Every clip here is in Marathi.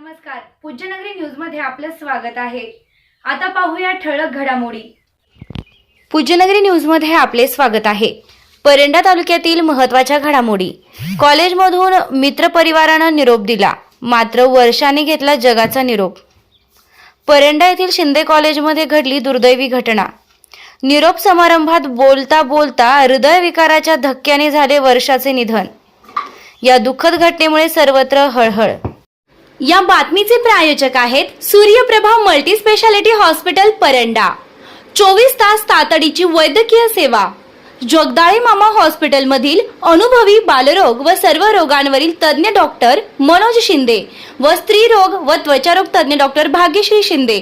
नमस्कार. पूज्यनगरी न्यूजमध्ये आपलं स्वागत आहे. आता पाहूया ठळक घडामोडी. पूज्यनगरी न्यूजमध्ये आपले स्वागत आहे. परंडा तालुक्यातील महत्त्वाच्या घडामोडी. कॉलेजमधून मित्रपरिवारानं निरोप दिला. मात्र वर्षाने घेतला जगाचा निरोप. परंडा येथील शिंदे कॉलेजमध्ये घडली दुर्दैवी घटना. निरोप समारंभात बोलता बोलता हृदयविकाराच्या धक्क्याने झाले वर्षाचे निधन. या दुःखद घटनेमुळे सर्वत्र हळहळ. या बातमीचे प्रायोजक आहेत Suryaprabha multi speciality hospital Paranda. चोवीस तास तातडीची वैद्यकीय सेवा. जगदाळे मामा हॉस्पिटलमधील अनुभवी बालरोग व सर्व रोगांवरील तज्ज्ञ डॉक्टर मनोज शिंदे व स्त्रीरोग व त्वचारोग तज्ज्ञ डॉक्टर भाग्यश्री शिंदे.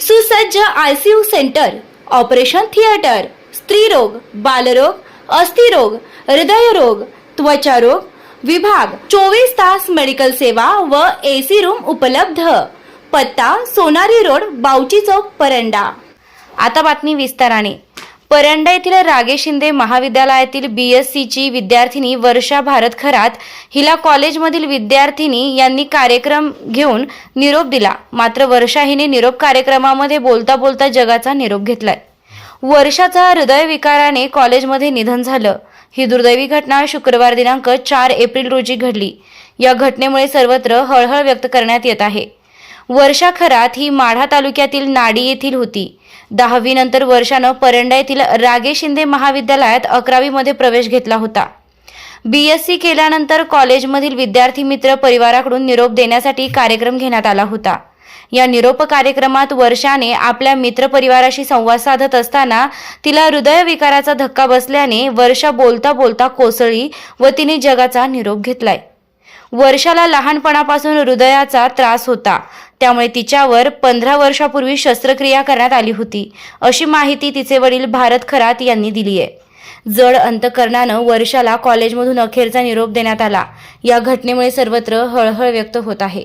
सुसज्ज आयसीयू सेंटर ऑपरेशन थिएटर स्त्रीरोग बालरोग अस्थिरोग हृदयरोग त्वचारोग विभाग चोवीस तास मेडिकल सेवा व एसी रूम उपलब्ध. पत्ता सोनारी रोड बावची चौक परंडा. आता बातमी विस्ताराने. परंडा येथील रागे शिंदे महाविद्यालयातील बी एस सीची विद्यार्थिनी वर्षा भारत खरात हिला कॉलेजमधील विद्यार्थिनी यांनी कार्यक्रम घेऊन निरोप दिला. मात्र वर्षा हिने निरोप कार्यक्रमामध्ये बोलता बोलता जगाचा निरोप घेतलाय. वर्षाचा हृदयविकाराने कॉलेजमध्ये निधन झालं. ही दुर्दैवी घटना शुक्रवार दिनांक चार एप्रिल रोजी घडली. या घटनेमुळे सर्वत्र हळहळ व्यक्त करण्यात येत आहे. वर्षा खरात ही माढा तालुक्यातील नाडी येथील होती. दहावी नंतर वर्षानं परंडा येथील रागे शिंदे महाविद्यालयात अकरावीमध्ये प्रवेश घेतला होता. बी एस सी केल्यानंतर कॉलेजमधील विद्यार्थी मित्र परिवाराकडून निरोप देण्यासाठी कार्यक्रम घेण्यात आला होता. या निरोप कार्यक्रमात वर्षाने आपल्या मित्रपरिवाराशी संवाद साधत असताना तिला हृदयविकाराचा धक्का बसल्याने वर्षा बोलता बोलता कोसळी व तिने जगाचा निरोप घेतलाय. वर्षाला लहानपणापासून हृदयाचा त्रास होता. त्यामुळे तिच्यावर पंधरा वर्षापूर्वी शस्त्रक्रिया करण्यात आली होती. अशी माहिती तिचे वडील भारत खरात यांनी दिली आहे. जड अंतकरणानं वर्षाला कॉलेजमधून अखेरचा निरोप देण्यात आला. या घटनेमुळे सर्वत्र हळहळ व्यक्त होत आहे.